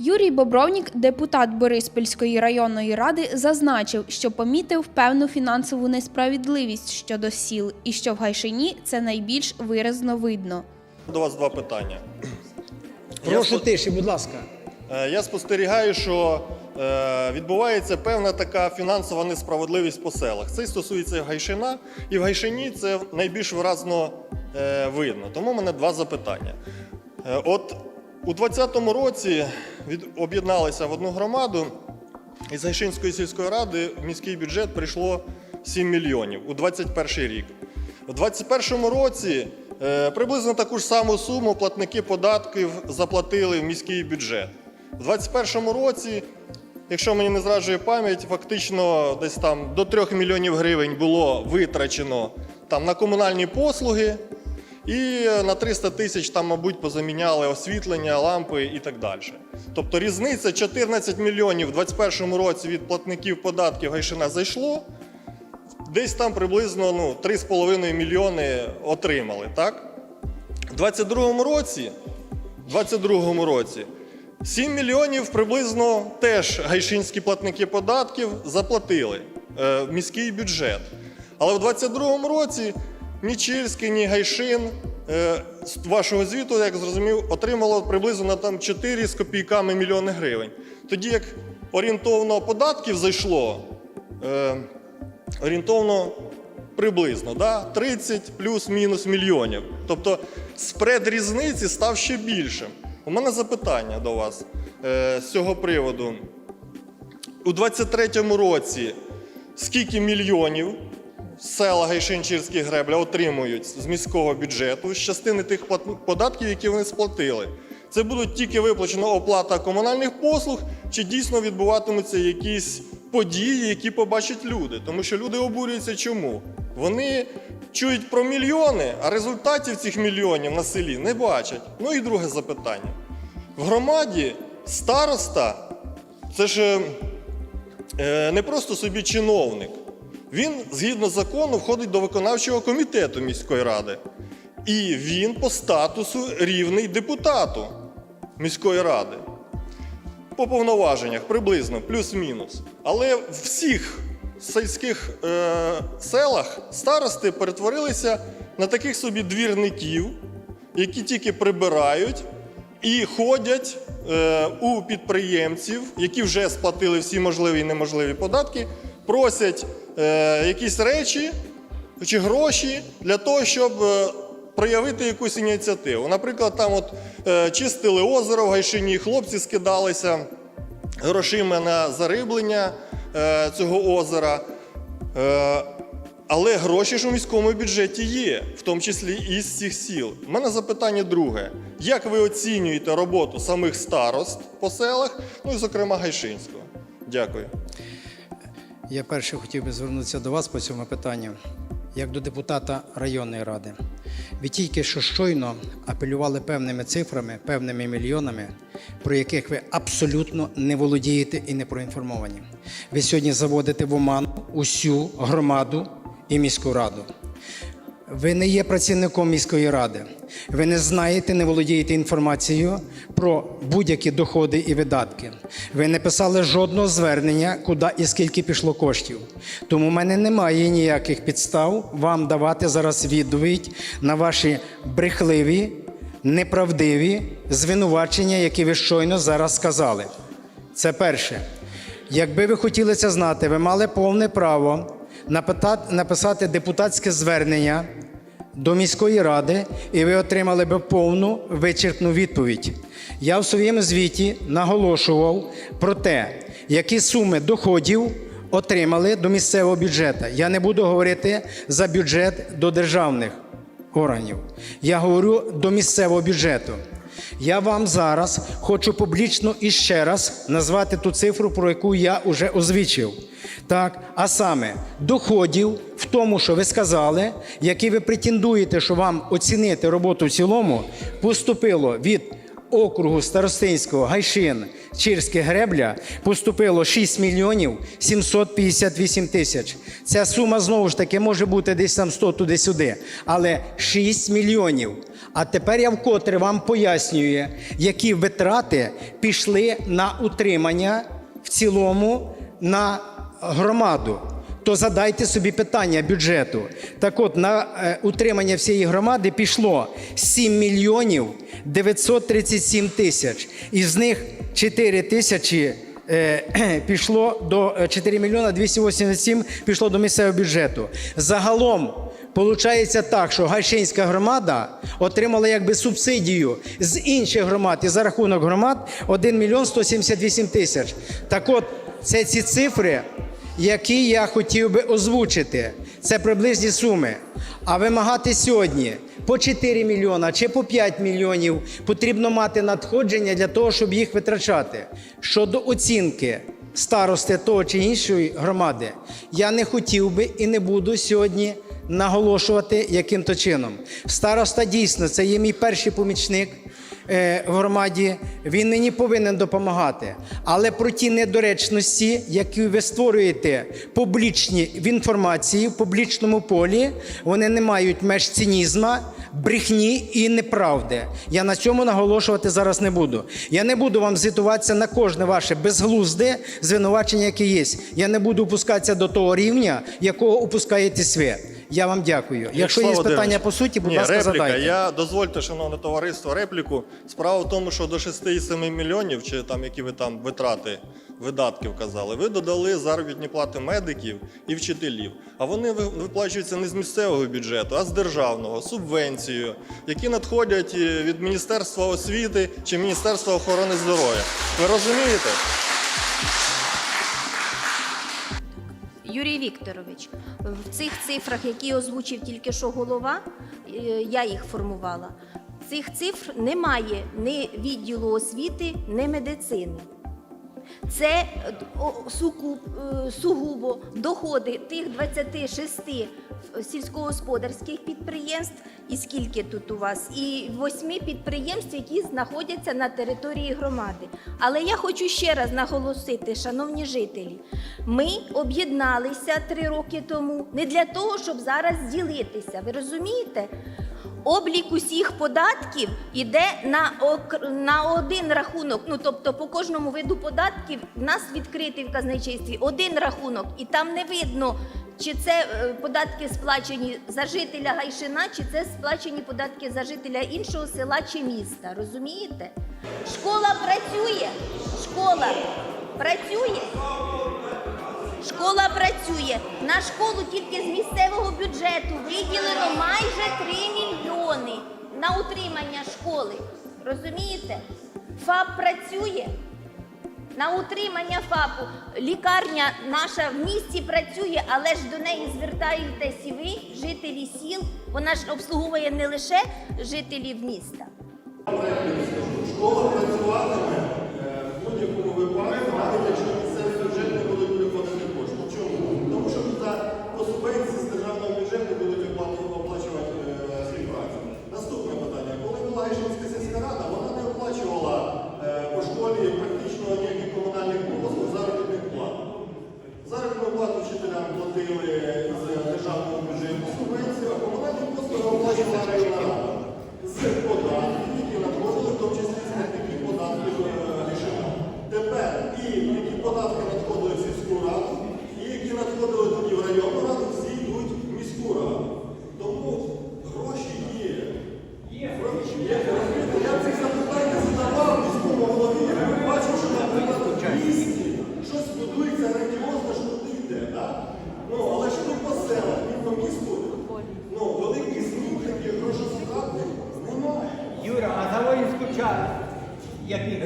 Юрій Бобровнік, депутат Бориспільської районної ради, зазначив, що помітив певну фінансову несправедливість щодо сіл, і що в Гайшині це найбільш виразно видно. До вас два питання. Прошу тиші, будь ласка. Е, Я спостерігаю, що е, відбувається певна така фінансова несправедливість по селах. Це стосується Гайшина, і в Гайшині це найбільш виразно е, видно. Тому в мене два запитання. От у 2020 році від, об'єдналися в одну громаду, і з Гайшинської сільської ради в міський бюджет прийшло 7 мільйонів у 2021 рік. У 2021 році е, приблизно таку ж саму суму платники податків заплатили в міський бюджет. У 2021 році, якщо мені не зраджує пам'ять, фактично десь там до 3 мільйонів гривень було витрачено там, на комунальні послуги, і на 300 тисяч там, мабуть, позаміняли освітлення, лампи і так далі. Тобто різниця 14 мільйонів у 2021 році від платників податків Гайшина зайшло, десь там приблизно ну, 3,5 мільйони отримали, так? У 22 році, 22 році 7 мільйонів приблизно теж гайшинські платники податків заплатили е, в міський бюджет. Але в 22 році ні Чільський, ні Гайшин е, з вашого звіту, як зрозумів, отримало приблизно на там 4 з копійками мільйони гривень. Тоді як орієнтовно податків зайшло е, орієнтовно приблизно да? 30 плюс-мінус мільйонів. Тобто спред різниці став ще більшим. У мене запитання до вас е, з цього приводу. У 23-му році скільки мільйонів села Гайшинчирські гребля отримують з міського бюджету з частини тих податків, які вони сплатили? Це будуть тільки виплачена оплата комунальних послуг, чи дійсно відбуватимуться якісь події, які побачать люди? Тому що люди обурюються чому? Вони чують про мільйони, а результатів цих мільйонів на селі не бачать. Ну і друге запитання. В громаді староста це ж е, не просто собі чиновник. Він, згідно закону, входить до виконавчого комітету міської ради. І він по статусу рівний депутату міської ради. По повноваженнях приблизно, плюс-мінус. Але в всіх сільських е, селах старости перетворилися на таких собі двірників, які тільки прибирають і ходять е, у підприємців, які вже сплатили всі можливі і неможливі податки, просять якісь речі чи гроші для того, щоб е, проявити якусь ініціативу. Наприклад, там от е, чистили озеро в Гайшині, хлопці скидалися грошима на зариблення е, цього озера. Е, але гроші ж у міському бюджеті є, в тому числі і з цих сіл. У мене запитання друге: як ви оцінюєте роботу самих старост по селах, ну і зокрема Гайшинського? Дякую. Я перше хотів би звернутися до вас по цьому питанню, як до депутата районної ради. Ви тільки що щойно апелювали певними цифрами, певними мільйонами, про яких ви абсолютно не володієте і не проінформовані. Ви сьогодні заводите в оману усю громаду і міську раду. Ви не є працівником міської ради. Ви не знаєте, не володієте інформацією про будь-які доходи і видатки. Ви не писали жодного звернення, куди і скільки пішло коштів. Тому в мене немає ніяких підстав вам давати зараз відповідь на ваші брехливі, неправдиві звинувачення, які ви щойно зараз сказали. Це перше. Якби ви хотіли це знати, ви мали повне право написати депутатське звернення до міської ради, і ви отримали би повну вичерпну відповідь. Я в своєму звіті наголошував про те, які суми доходів отримали до місцевого бюджету. Я не буду говорити за бюджет до державних органів. Я говорю до місцевого бюджету. Я вам зараз хочу публічно і ще раз назвати ту цифру, про яку я вже озвучив. Так, а саме доходів в тому, що ви сказали, які ви претендуєте, що вам оцінити роботу в цілому, поступило від округу Старостинського, Гайшин, Чирське Гребля поступило 6 мільйонів 758 тисяч. Ця сума знову ж таки може бути десь там 100 туди-сюди, але 6 мільйонів. А тепер я вкотре вам пояснюю, які витрати пішли на утримання в цілому на громаду. То задайте собі питання бюджету. Так от на е, утримання всієї громади пішло 7 мільйонів 937 тисяч. Із них 4 тисячі е, пішло до е, 4 мільйона 287 пішло до місцевого бюджету. Загалом Получається так, що Гайшинська громада отримала якби субсидію з інших громад і за рахунок громад 1 мільйон 178 тисяч. Так от, це ці цифри, які я хотів би озвучити. Це приблизні суми. А вимагати сьогодні по 4 мільйона чи по 5 мільйонів потрібно мати надходження для того, щоб їх витрачати. Щодо оцінки старости того чи іншої громади, я не хотів би і не буду сьогодні наголошувати яким то чином. Староста дійсно це є мій перший помічник в громаді. Він мені повинен допомагати. Але про ті недоречності, які ви створюєте публічні в інформації в публічному полі, вони не мають меж цинізма, брехні і неправди. Я на цьому наголошувати зараз не буду. Я не буду вам звітуватися на кожне ваше безглузде звинувачення, яке є. Я не буду опускатися до того рівня, якого опускаєтесь ви. Я вам дякую. Якщо є питання по суті, будь ні, ласка, репліка. задайте. Я дозвольте, шановне товариство, репліку. Справа в тому, що до 6,7 мільйонів, чи там які ви там витрати, видатки вказали, ви додали заробітні плати медиків і вчителів. А вони виплачуються не з місцевого бюджету, а з державного, субвенцією, які надходять е, від Міністерства освіти чи Міністерства охорони здоров'я. Ви розумієте? Юрій Вікторович, в цих цифрах, які озвучив тільки що голова, е, я їх формувала. Цих цифр немає ні відділу освіти, ні медицини. Це е, е, сугубо доходи тих 26 сільськогосподарських підприємств, і скільки тут у вас, і восьми підприємств, які знаходяться на території громади. Але я хочу ще раз наголосити, шановні жителі, ми об'єдналися три роки тому не для того, щоб зараз ділитися. Ви розумієте? Облік усіх податків іде на, на один рахунок. Ну тобто по кожному виду податків в нас відкритий в казначействі один рахунок, і там не видно, чи це е, податки сплачені за жителя Гайшина, чи це сплачені податки за жителя іншого села чи міста. Розумієте? Школа працює. Школа працює. Школа працює. На школу тільки з місцевого бюджету виділено майже 3 мільйони на утримання школи. Розумієте? ФАП працює. На утримання ФАПу лікарня наша в місті працює, але ж до неї звертаєтесь і ви, жителі сіл. Вона ж обслуговує не лише жителів міста. Школа працюватиме е, в будь-якому випадку, якщо місцевий бюджет не будуть виходити кошти. Чому? Тому що за по субвенції з державного бюджету будуть оплату- оплачувати е, співпрацю. Наступне питання. Коли була Гайшинська сільська рада, вона не оплачувала е, по школі практично ніяких комунальних послуг заробітних плат. Заробітну плату вчителям платили з державного бюджету субвенцію, а комунальні послуги оплачувала районна рада. З податків, які надходили, в тому числі з таких податків е, рішення. Тепер і які податки надходили в сільську раду, і які надходили тоді в районну раду, всі йдуть в міську раду. Тому гроші є. Є гроші. Є. Розумієте, Я ці запитання задавав міському голові, я бачив, що наприклад в місті щось будується грандіозно, що туди йде. так? Ну, але тут по селах, ні по місту. Ну, великих змін таких грошозатратних немає. Юра, а за воїнську часть які